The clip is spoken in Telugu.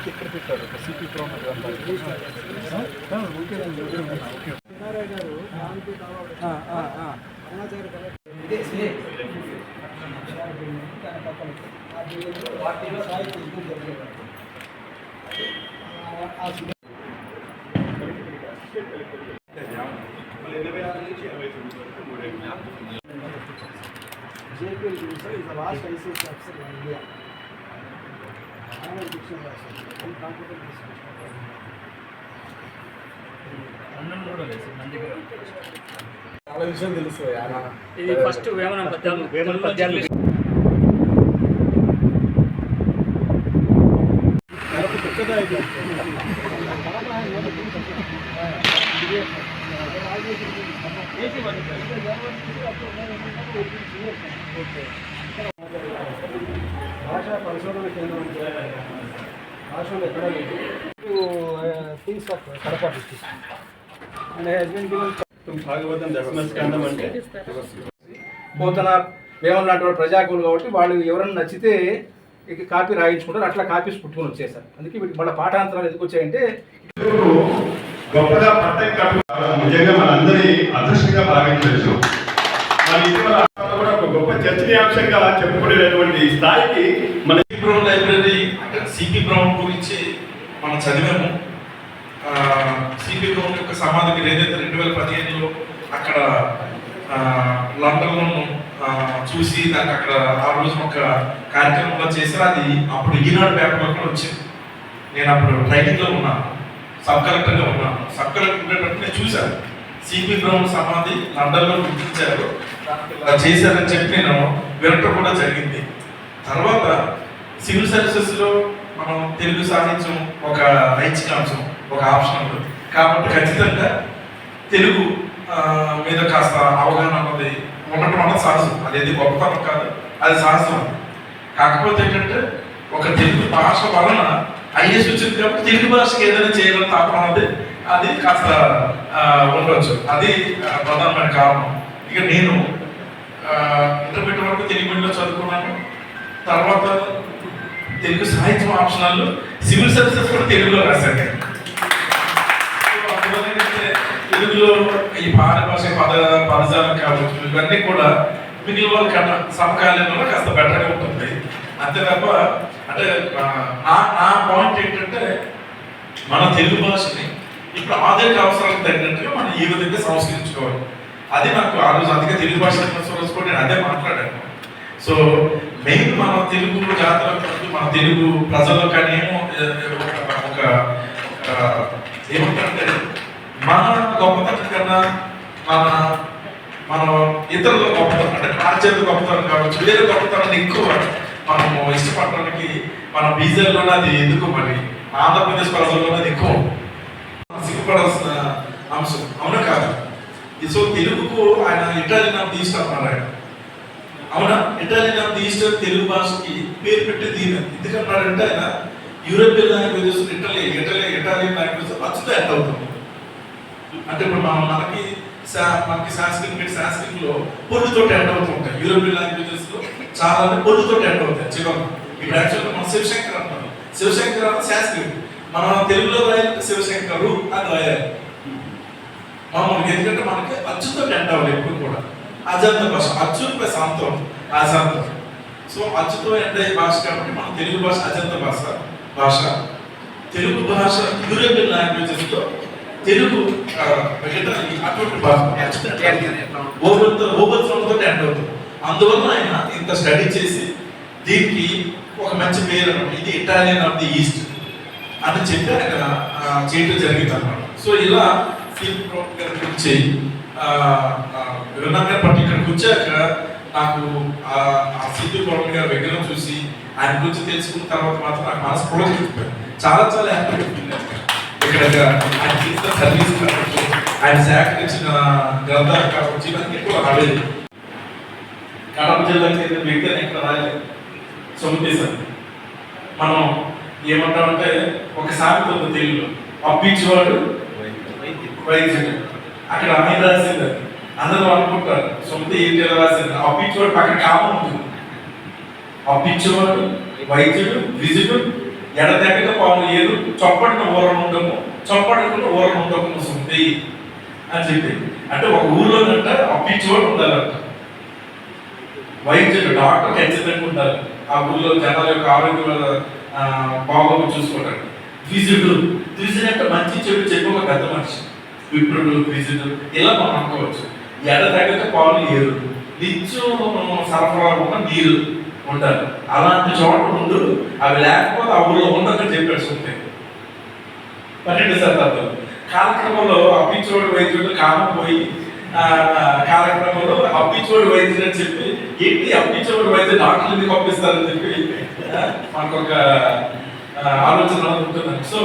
బుక్ ఎక్కడ ఇక్కడ పెట్టారు C prom okay okay JPL sir is the last ICS officer in India. ఆయన శిక్షణ రాశారు అది చాలా విషయం తెలుసు ఇది ఫస్ట్ వేమన పద్యాలు వేమన పద్యాలు పెద్దదా పరిశోధన కేంద్రం భాషలో ఎక్కడ లేదు. Kadapa district. And he's been given Bhagavatam దశమస్కందం అంటే? పోతన వేమన లాంటి వాళ్ళు ప్రజాకులు కాబట్టి వాళ్ళు ఎవరైనా నచ్చితే ఇక కాపీ రాయించుకుంటారు అట్లా కాపీస్ పుట్టుకొని వచ్చేసారు. అందుకే వీటికి మళ్ళీ పాఠాంతరాలు ఎందుకు వచ్చాయంటే గొప్పగా పట్టం కట్టు నిజంగా మనందరి అదృష్టంగా భావించవచ్చు. మరి ఇటీవల కూడా ఒక గొప్ప చర్చనీయాంశంగా చెప్పుకునేటటువంటి స్థాయికి మన బ్రౌన్ లైబ్రరీ సిపి బ్రౌన్ గురించి మనం చదివాము. సిపి బ్రౌన్ యొక్క సమాధికి ఏదైతే రెండు వేల పదిహేనులో అక్కడ లండన్లో చూసి దానికి అక్కడ ఆ రోజు ఒక కార్యక్రమంలో చేశారు. అది అప్పుడు ఈనాడు పేపర్లో కూడా వచ్చింది. నేను అప్పుడు ట్రైనింగ్లో ఉన్నాను. సబ్ కలెక్టర్గా ఉన్నాను. సబ్ కలెక్టర్ ఉండేటప్పుడు నేను చూశాను. సిపి బ్రహ్మ సమాధి లండన్లో గుర్తించారు. చేశారని చెప్పి నేను వినటం కూడా జరిగింది. తర్వాత సివిల్ సర్వీసెస్లో మనం తెలుగు సాహిత్యం ఒక ఐచ్ఛికాంశం ఒక ఆప్షన్ ఉంటుంది. కాబట్టి ఖచ్చితంగా తెలుగు మీద కాస్త అవగాహన అన్నది ఉండటం అన్నది సహజం. అదేది గొప్పతనం కాదు అది సహజం కాకపోతే ఏంటంటే ఒక తెలుగు భాష వలన ఐఎస్ వచ్చింది కాబట్టి తెలుగు భాషకి ఏదైనా చేయాలని తాపం అన్నది అది కాస్త ఉండవచ్చు అది ప్రధానమైన కారణం. ఇక నేను ఇంటర్మీడియట్ వరకు తెలుగు మీడియంలో చదువుకున్నాను. తర్వాత తెలుగు సాహిత్యం ఆప్షనల్ సివిల్ సర్వీసెస్ కూడా తెలుగులో రాశాను. ఏంటంటే తెలుగులో ఈ భారత భాష పద పదజాలం కావచ్చు ఇవన్నీ కూడా మిగిలిన వాళ్ళ కన్నా సమకాలీనంలో కాస్త బెటర్గా ఉంటుంది. అంతే తప్ప అంటే ఆ, నా నా పాయింట్ ఏంటంటే మన తెలుగు భాషని ఇప్పుడు ఆధునిక అవసరాలకు తగినట్టుగా మనం ఈ విధంగా సంస్కరించుకోవాలి. అది నాకు ఆ రోజు అందుకే తెలుగు భాష దినోత్సవం కూడా నేను అదే మాట్లాడాను. సో మెయిన్ మన తెలుగు జాతర మన తెలుగు ప్రజల్లో కానీ ఏమో ఒక ఒక ఏమంటారంటే మన గొప్పతనం కన్నా మన మన ఇతరుల గొప్పతనం అంటే రాజ్యాల గొప్పతనం కావచ్చు వేరే గొప్పతనాన్ని ఎక్కువ మనము ఇష్టపడడానికి మన బీజాల్లోనే అది ఎందుకు మరి? ఆంధ్రప్రదేశ్ ప్రజల్లోనే అది ఎక్కువ. సిగ్గుపడాల్సిన అంశం. అవునా కాదు? సో తెలుగుకు ఆయన ఇటాలియన్ ఆఫ్ ది ఈస్ట్ అన్నారు ఆయన అవునా? Italian of the east Telugu భాషకి పేరు పెట్టేది ఈయన ఎందుకన్నాడంటే ఆయన European languages Italy Italy Italian language అచ్చుతో ఎంత అవుతుంది. అంటే ఇప్పుడు మనం మనకి సా- మనకి సాంస్క్రిట్ మీరు సాంస్క్రిట్లో పొల్లుతో ఎండ్ అవుతూ ఉంటాయి. యూరోపియన్ లాంగ్వేజెస్లో చాలా పొల్లుతో ఎండ్ అవుతాయి. చివరి ఇప్పుడు యాక్చువల్గా మన శివశంకర్ అంటాం శివశంకర్ అన్న సాంస్క్రిట్ మనం తెలుగులో రాయాలంటే శివశంకరు అని రాయాలి. మామూలుగా ఎందుకంటే మనకి అచ్చుతో ఎండ్ అవ్వాలి ఎప్పుడు కూడా. అజంత భాష అచ్చు ప్లస్ అంతం అజంతం. సో అచ్చుతో ఎండ్ అయ్యే భాష కాబట్టి మన తెలుగు భాష అజంత భాష భాష. తెలుగు భాష యూరోపియన్ లాంగ్వేజెస్తో తెలుగు అటువంటి భాష ఓపెన్తో ఓపెన్ సౌండ్తో ఎండ్ అవుతుంది అందువల్ల ఆయన ఇంత స్టడీ చేసి దీనికి ఒక మంచి పేరు ఇది ఇటాలియన్ ఆఫ్ ది ఈస్ట్ అని చెప్పి ఆయన ఆ, చేయడం జరిగింది అనమాట సో ఇలా ఫిల్మ్ ప్రోగ్రామ్ గారి గురించి విన్నాం గారి పట్ల ఇక్కడికి వచ్చాక నాకు ఆ ఆ సిద్ధు పవన్ గారి విగ్రహం చూసి ఆయన గురించి తెలుసుకున్న తర్వాత మాత్రం నాకు మనసు ప్రోత్సహించారు చాలా చాలా హ్యాపీ ఇక్కడ ఆయన చేసిన సర్వీస్ కావచ్చు ఆయన సేకరించిన గ్రంథాలు కావచ్చు ఇవన్నీ కూడా రాలేదు. కడప జిల్లాకి చెందిన వ్యక్తి అని ఎక్కడ రాలేదు సొంతేశారు మనం ఏమంటామంటే ఒక సామెత ఉంది తెలుగులో పంపించేవాడు వైద్యుడు. అక్కడ ఆయన రాసింది అందరూ అనుకుంటారు సొంత ఏంటి రాసింది? అప్పించేవాడు పక్కన కామం ఉంటుంది అప్పించేవాడు వైద్యుడు విజుడు ఎడతెగక పాము ఏదు చొప్పడిన ఊర ఉండము చొప్పడకుండా ఊర ఉండము సొంతి. అని చెప్పి. అంటే ఒక ఊర్లోనంట అప్పించేవాడు ఉండాలంట. వైద్యుడు డాక్టర్ ఖచ్చితంగా ఉండాలి. ఆ ఊర్లో జనాల యొక్క ఆరోగ్యం బాగోగు చూసుకుంటారు విజుడు. విజుడు అంటే మంచి చెడు చెప్పి ఒక పెద్ద మనిషి. విప్రుడు విజుడు ఇలా మనం అనుకోవచ్చు. ఎడ తగ్గితే పాలు ఏరు. నిత్యం సరఫరా ఉన్న నీరు ఉంటారు. అలాంటి చోట ఉండు అవి లేకపోతే ఆ ఊళ్ళో ఉండదని చెప్పాడు ఉంటాయి పన్నెండు శతాబ్దం కాలక్రమంలో అప్పించోడు వైద్యుడు కామం పోయి కాలక్రమంలో అప్పించోడు వైద్యుడు అని చెప్పి ఏంటి అప్పించోడు వైద్యుడు డాక్టర్ ఎందుకు పంపిస్తారని చెప్పి మనకు ఒక ఆలోచన ఉంటుంది సో